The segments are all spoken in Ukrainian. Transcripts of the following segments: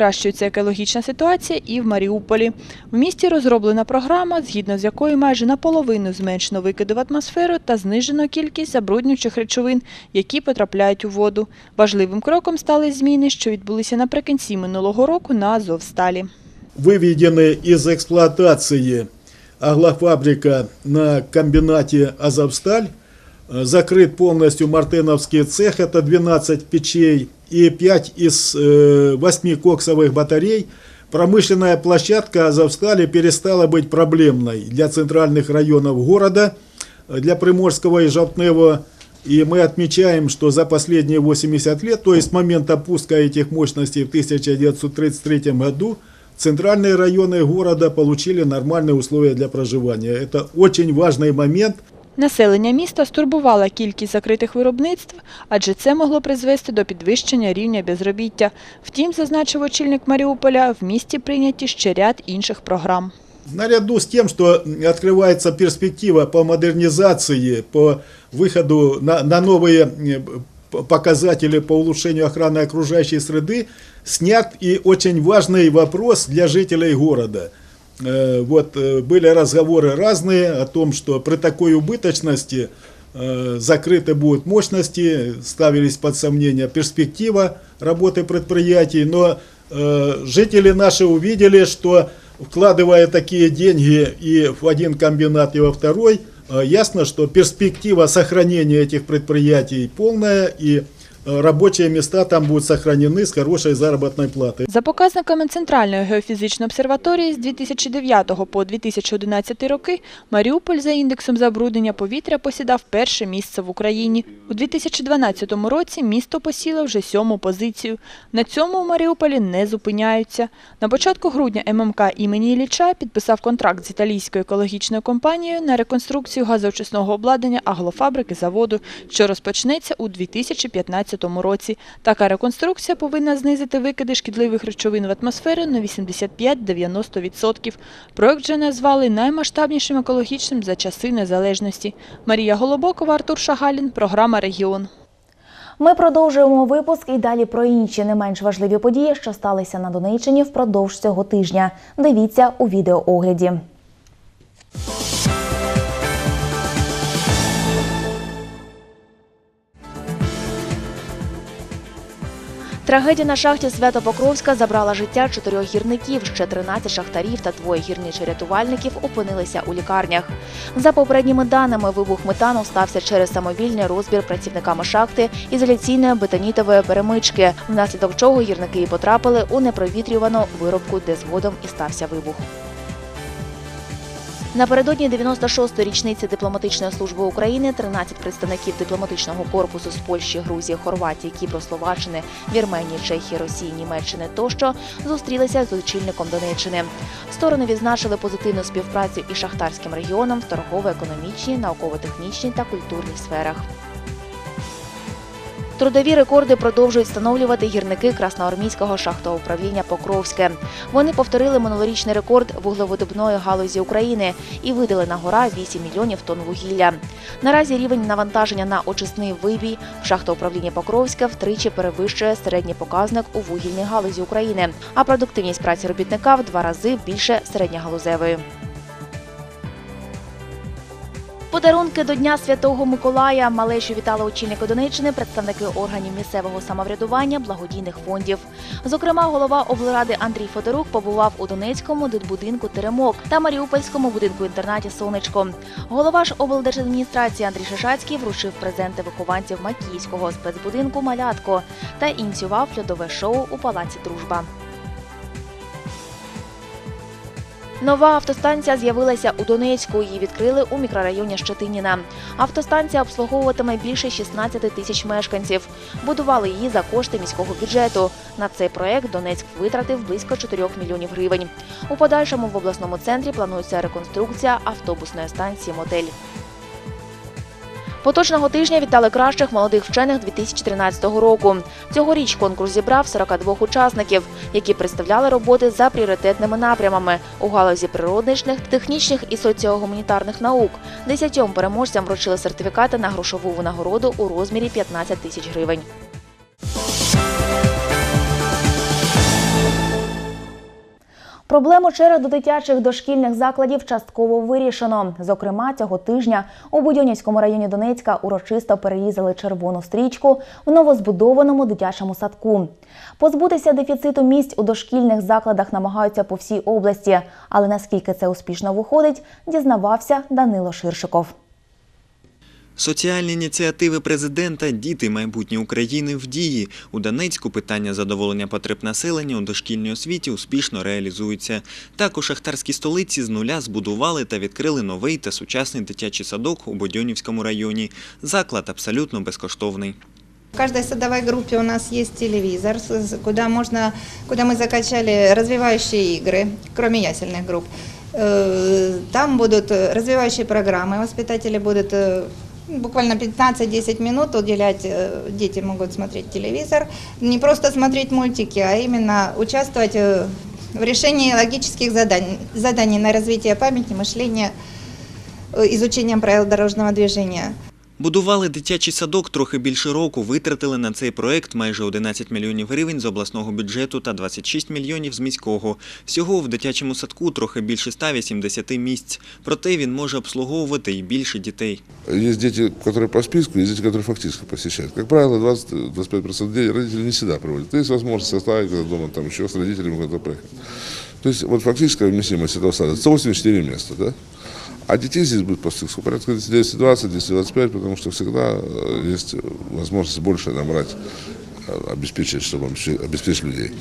покращується екологічна ситуація і в Маріуполі. В місті розроблена програма, згідно з якою майже наполовину зменшено викиди в атмосферу та знижено кількість забруднюючих речовин, які потрапляють у воду. Важливим кроком стали зміни, що відбулися наприкінці минулого року на Азовсталі. выведены из эксплуатации аглофабрика на комбинате «Азовсталь», э, закрыт полностью Мартеновский цех, это 12 печей И 5 из э, 8 коксовых батарей. Промышленная площадка «Азовстали» перестала быть проблемной для центральных районов города, э, для Приморского и Жовтнева. И мы отмечаем, что за последние 80 лет, то есть с момента пуска этих мощностей в 1933 году, центральные районы города получили нормальные условия для проживания. Это очень важный момент. Населення міста стурбувала кількість закритих виробництв, адже це могло призвести до підвищення рівня безробіття. Втім, зазначив очільник Маріуполя, в місті прийняті ще ряд інших програм. Наряду с тем, что открывается перспектива по модернизации, по выходу на, на новые э, п- показатели по улучшению охраны окружающей среды, снят и очень важный вопрос для жителей города. Э, Вот э, были разговоры разные о том, что при такой убыточности э, закрыты будут мощности, ставились под сомнение перспектива работы предприятий, но жители наши увидели, что вкладывая такие деньги и в один комбинат, и во второй, ясно, что перспектива сохранения этих предприятий полная, и рабочие места там будут сохранены с хорошей заработной платой. За показниками Центральної геофізичної обсерваторії з 2009 по 2011 роки Маріуполь за індексом забруднення повітря посідав перше місце в Україні. У 2012 році місто посіло вже сьому позицію. На цьому в Маріуполі не зупиняються. На початку грудня ММК імені Ілліча підписав контракт з італійською екологічною компанією на реконструкцію газоочисного обладнання аглофабрики заводу, що розпочнеться у 2015 році. Така реконструкція повинна знизити викиди шкідливих речовин в атмосферу на 85-90%. Проект вже назвали наймасштабнішим екологічним за часи незалежності. Марія Голобокова, Артур Шагалін, програма Регіон. Ми продовжуємо випуск і далі про інші не менш важливі події, що сталися на Донеччині впродовж цього тижня. Дивіться у відеоогляді. Трагедія на шахті Свято-Покровська забрала життя чотирьох гірників. Ще 13 шахтарів та двоє гірничо-рятувальників опинилися у лікарнях. За попередніми даними, вибух метану стався через самовільний розбір працівниками шахти ізоляційної бетонітової перемички, внаслідок чого гірники потрапили у непровітрювану виробку, де згодом і стався вибух. Напередодні 96-ї річниці дипломатичної служби України 13 представників дипломатичного корпусу з Польщі, Грузії, Хорватії, Кіпру, Словаччини, Вірменії, Чехії, Росії, Німеччини тощо зустрілися з очільником Донеччини. Сторони відзначили позитивну співпрацю із шахтарським регіоном в торгово-економічній, науково-технічній та культурній сферах. Трудові рекорди продовжують встановлювати гірники Красноармійського шахтоуправління Покровське. Вони повторили минулорічний рекорд вуглеводобної галузі України і видали на гора 8 мільйонів тонн вугілля. Наразі рівень навантаження на очисний вибій в шахтоуправління Покровське втричі перевищує середній показник у вугільній галузі України, а продуктивність праці робітника в два рази більше середньогалузевої. Подарунки до Дня Святого Миколая малечу вітали очільника Донеччини, представники органів місцевого самоврядування, благодійних фондів. Зокрема, голова облради Андрій Федорук побував у Донецькому дитбудинку Теремок та Маріупольському будинку інтернаті Сонечко. Голова ж облдержадміністрації Андрій Шишацький вручив презенти вихованців Макіївського спецбудинку Малятко та ініціював льодове шоу у палаці Дружба. Нова автостанція з'явилася у Донецьку. Її відкрили у мікрорайоні Щетиніна. Автостанція обслуговуватиме більше 16 тисяч мешканців. Будували її за кошти міського бюджету. На цей проект Донецьк витратив близько 4 мільйонів гривень. У подальшому в обласному центрі планується реконструкція автобусної станції Мотель. Поточного тижня вітали кращих молодих вчених 2013 року. Цьогоріч конкурс зібрав 42 учасників, які представляли роботи за пріоритетними напрямами у галузі природничних, технічних і соціогуманітарних наук. Десятьом переможцям вручили сертифікати на грошову винагороду у розмірі 15 тисяч гривень. Проблему черг до дитячих дошкільних закладів частково вирішено. Зокрема, цього тижня у Будьонівському районі Донецька урочисто перерізали червону стрічку в новозбудованому дитячому садку. Позбутися дефіциту місць у дошкільних закладах намагаються по всій області, але наскільки це успішно виходить, дізнавався Данило Ширшиков. Соціальні ініціативи президента Діти майбутнє України в дії у Донецьку питання задоволення потреб населення у дошкільній освіті успішно реалізуються. Так у шахтарській столиці з нуля збудували та відкрили новий та сучасний дитячий садок у Бодьонівському районі. Заклад абсолютно безкоштовний. В каждой садовой группе у нас есть телевизор, с- с- куда можно, куда мы закачали развивающие игры, кроме ясельных групп. Э, Там будут э, развивающие программы, воспитатели будут э, буквально 15-10 минут уделять, э, дети могут смотреть телевизор, не просто смотреть мультики, а именно участвовать э, в решении логических заданий, заданий на развитие памяти, мышления, э, изучением правил дорожного движения. Будували дитячий садок трохи більше року, витратили на цей проект майже 11 мільйонів гривень з обласного бюджету та 26 мільйонів з міського. Всього в дитячому садку трохи більше 180 місць. Проте він може обслуговувати і більше дітей. Есть дети, которые по списку, есть дети, которые фактически посещают. Как правило, 20-25% детей родители не всегда проводят. Есть возможность оставить когда дома там еще с родителями куда-то проехать. То есть вот фактическая вместимость этого сада 184 места, да? А детей здесь будет по списку порядка 220-225, потому что всегда э, есть возможность больше набрать, э, обеспечить, чтобы обеспечить людей.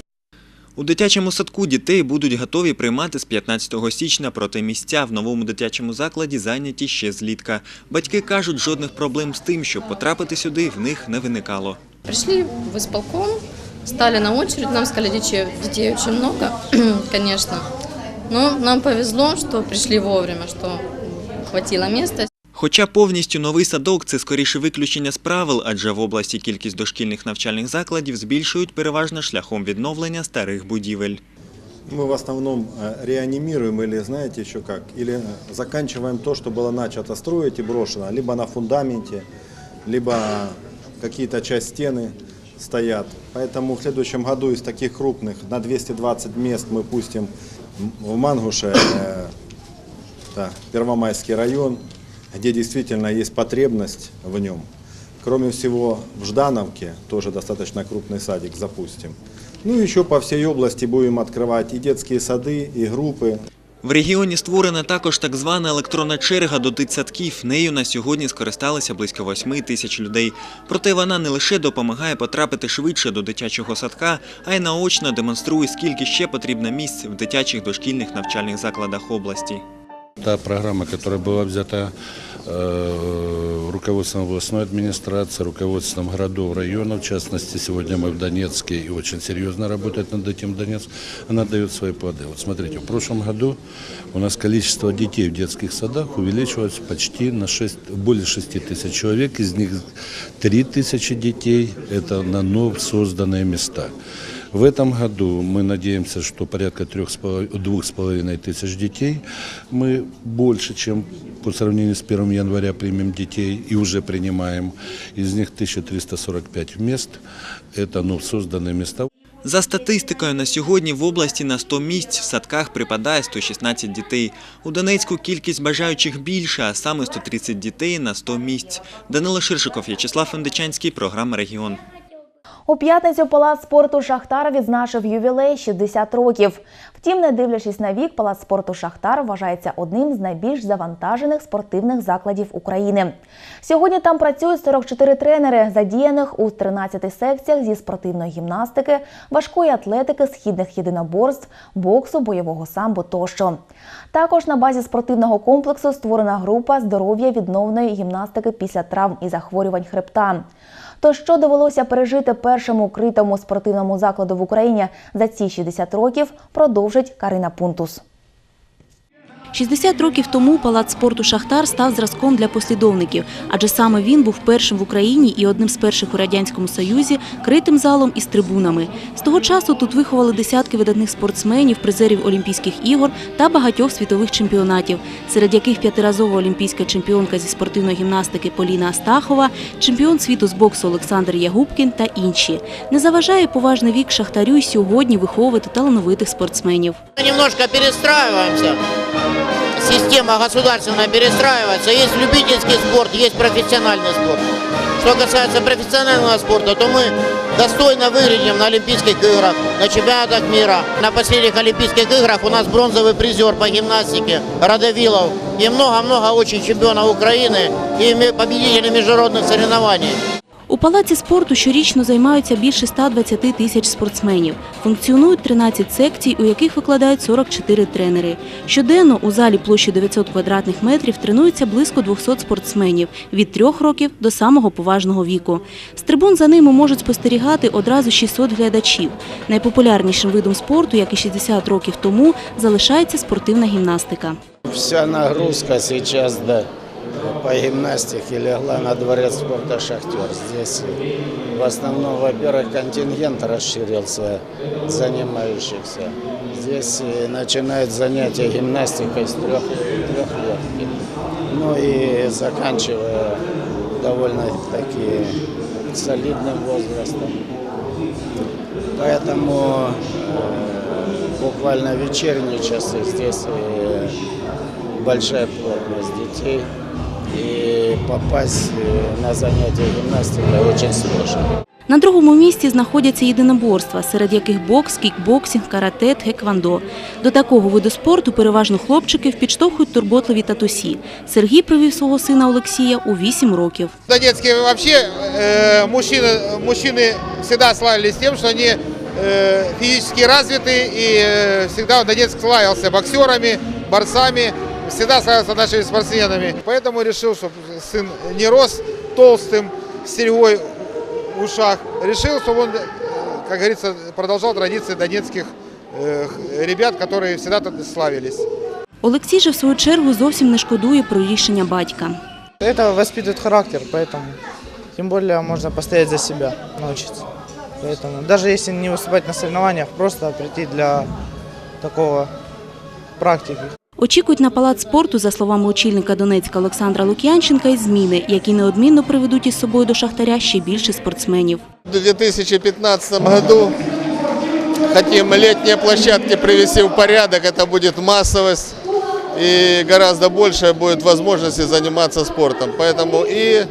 У дитячому садку дітей будуть готові приймати з 15 січня, проте місця в новому дитячому закладі зайняті ще злітка. Батьки кажуть, жодних проблем з тим, щоб потрапити сюди, в них не виникало. Пришли в исполком, стали на очередь, нам сказали, детей, детей очень много, конечно. Но нам повезло, что пришли вовремя, что хватило места. Хоча повністю новий садок – це скоріше виключення з правил, адже в області кількість дошкільних навчальних закладів збільшують переважно шляхом відновлення старих будівель. Мы в основном э, реанимируем или, знаете, еще как, или э, заканчиваем то, что было начато строить и брошено, либо на фундаменте, либо какие-то часть стены стоят. Поэтому в следующем году из таких крупных на 220 мест мы пустим м- в Мангуше, э, это Первомайский район, где действительно есть потребность в нем. Кроме всего, в Ждановке тоже достаточно крупный садик запустим. Ну и еще по всей области будем открывать и детские сады, и группы. В регіоні створена також так звана електронна черга до дитсадків. Нею на сьогодні скористалися близько 8 тисяч людей. Проте вона не лише допомагає потрапити швидше до дитячого садка, а й наочно демонструє, скільки ще потрібно місць в дитячих дошкільних навчальних закладах області. Та программа, которая была взята э, руководством областной администрации, руководством городов, районов, в частности, сегодня мы в Донецке и очень серьезно работает над этим Донецк, она дает свои плоды. Вот смотрите, в прошлом году у нас количество детей в детских садах увеличилось почти на 6, более 6 тысяч человек, из них 3 тысячи детей – это на ново созданные места. В этом году мы надеемся, что порядка трех с полов- двух с половиной тысяч детей. Мы больше, чем по сравнению с 1 января примем детей и уже принимаем. Из них 1345 мест. Это ну, созданные места. За статистикою, на сьогодні в області на 100 місць в садках припадає 116 дітей. У Донецьку кількість бажаючих більше, а саме 130 дітей на 100 місць. Данило Ширшиков, В'ячеслав Індичанський, програма «Регіон». У п'ятницю палац спорту Шахтар відзначив ювілей 60 років. Втім, не дивлячись на вік, палац спорту Шахтар вважається одним з найбільш завантажених спортивних закладів України. Сьогодні там працюють 44 тренери, задіяних у 13 секціях зі спортивної гімнастики, важкої атлетики, східних єдиноборств, боксу, бойового самбо тощо. Також на базі спортивного комплексу створена група здоров'я відновної гімнастики після травм і захворювань хребта. То що довелося пережити першому укритому спортивному закладу в Україні за ці 60 років, продовжить Карина Пунтус. 60 років тому палац спорту Шахтар став зразком для послідовників, адже саме він був першим в Україні і одним з перших у радянському союзі критим залом із трибунами. З того часу тут виховали десятки видатних спортсменів, призерів Олімпійських ігор та багатьох світових чемпіонатів, серед яких п'ятиразова олімпійська чемпіонка зі спортивної гімнастики Поліна Астахова, чемпіон світу з боксу Олександр Ягубкін та інші. Не заважає поважний вік Шахтарю й сьогодні виховувати талановитих спортсменів. Немножко перестраиваемся. Система государственная перестраивается. Есть любительский спорт, есть профессиональный спорт. Что касается профессионального спорта, то мы достойно выглядим на Олимпийских играх, на чемпионатах мира. На последних Олимпийских играх у нас бронзовый призер по гимнастике Радовилов. И много-много очень чемпионов Украины и победителей международных соревнований. У палаці спорту щорічно займаються більше 120 тисяч спортсменів. Функціонують 13 секцій, у яких викладають 44 тренери. Щоденно у залі площі 900 квадратних метрів тренуються близько 200 спортсменів від 3 років до самого поважного віку. З трибун за ними можуть спостерігати одразу 600 глядачів. Найпопулярнішим видом спорту, як і 60 років тому, залишається спортивна гімнастика. Вся нагрузка сейчас да, по гимнастике легла на дворец спорта «Шахтер». Здесь в основном, во-первых, контингент расширился занимающихся. Здесь начинают занятия гимнастикой с трех, трех лет. Ну и заканчивая довольно-таки солидным возрастом. Поэтому э, буквально вечерние часы здесь э, большая плотность детей. И попасть э, на занятия гимнастикой очень сложно. На другому місці знаходяться єдиноборства, серед яких бокс, кікбоксинг, карате, тхеквондо. До такого виду спорту переважно хлопчиків підштовхують турботливі татусі. Сергій привів свого сина Олексія у 8 років. В Донецке вообще э, мужчины, мужчины всегда славились тем, что они э, физически развиты и э, всегда Донецк славился боксерами, борцами, всегда славился нашими спортсменами. Поэтому решил, чтобы сын не рос толстым, с серьгой в ушах. Решил, чтобы он, э, как говорится, продолжал традиции донецких э, ребят, которые всегда тут славились. Олексій же в свою чергу зовсім не шкодує про рішення батька. Это воспитывает характер, поэтому тем более можно постоять за себя, научиться. Поэтому даже если не выступать на соревнованиях, просто прийти для такого практики. Очікують на палац спорту, за словами очільника Донецька Олександра Лук'янченка, й зміни, які неодмінно приведуть із собою до Шахтаря ще більше спортсменів. В 2015 году хотим летние площадки привести в порядок. Это будет массовость и гораздо больше будет возможности заниматься спортом. Поэтому и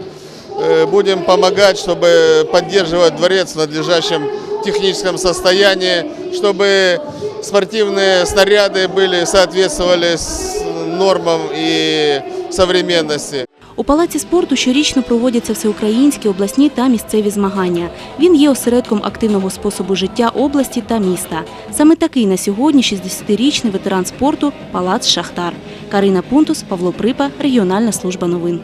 э, будем помогать, чтобы поддерживать дворец в надлежащем техническом состоянии, чтобы спортивные снаряды были соответствовали с нормам и современности. У палаці спорту щорічно проводяться всеукраїнські, обласні та місцеві змагання. Він є осередком активного способу життя області та міста. Саме такий на сьогодні 60-річний ветеран спорту Палац Шахтар. Карина Пунтус, Павло Припа, Регіональна служба новин.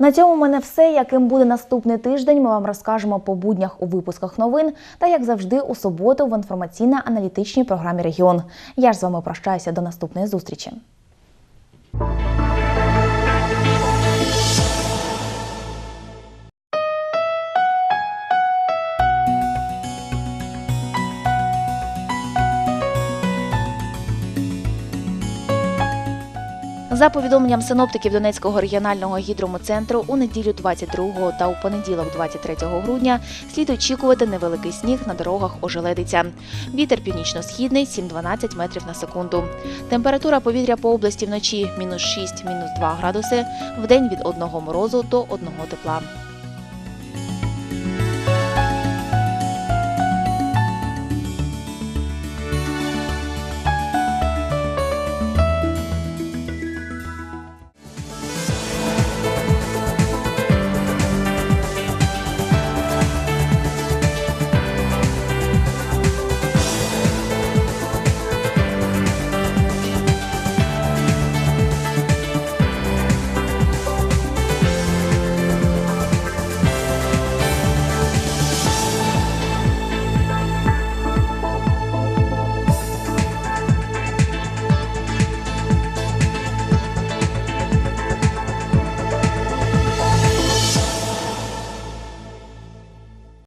На цьому в мене все. Яким буде наступний тиждень, ми вам розкажемо по буднях у випусках новин та, як завжди, у суботу в інформаційно-аналітичній програмі Регіон. Я ж з вами прощаюся до наступної зустрічі. За повідомленням синоптиків Донецького регіонального гідромоцентру, у неділю 22 та у понеділок 23 грудня слід очікувати невеликий сніг на дорогах Ожеледиця. Вітер північно-східний 7-12 метрів на секунду. Температура повітря по області вночі мінус 6, мінус 2 градуси, в день від 1 морозу до 1 тепла.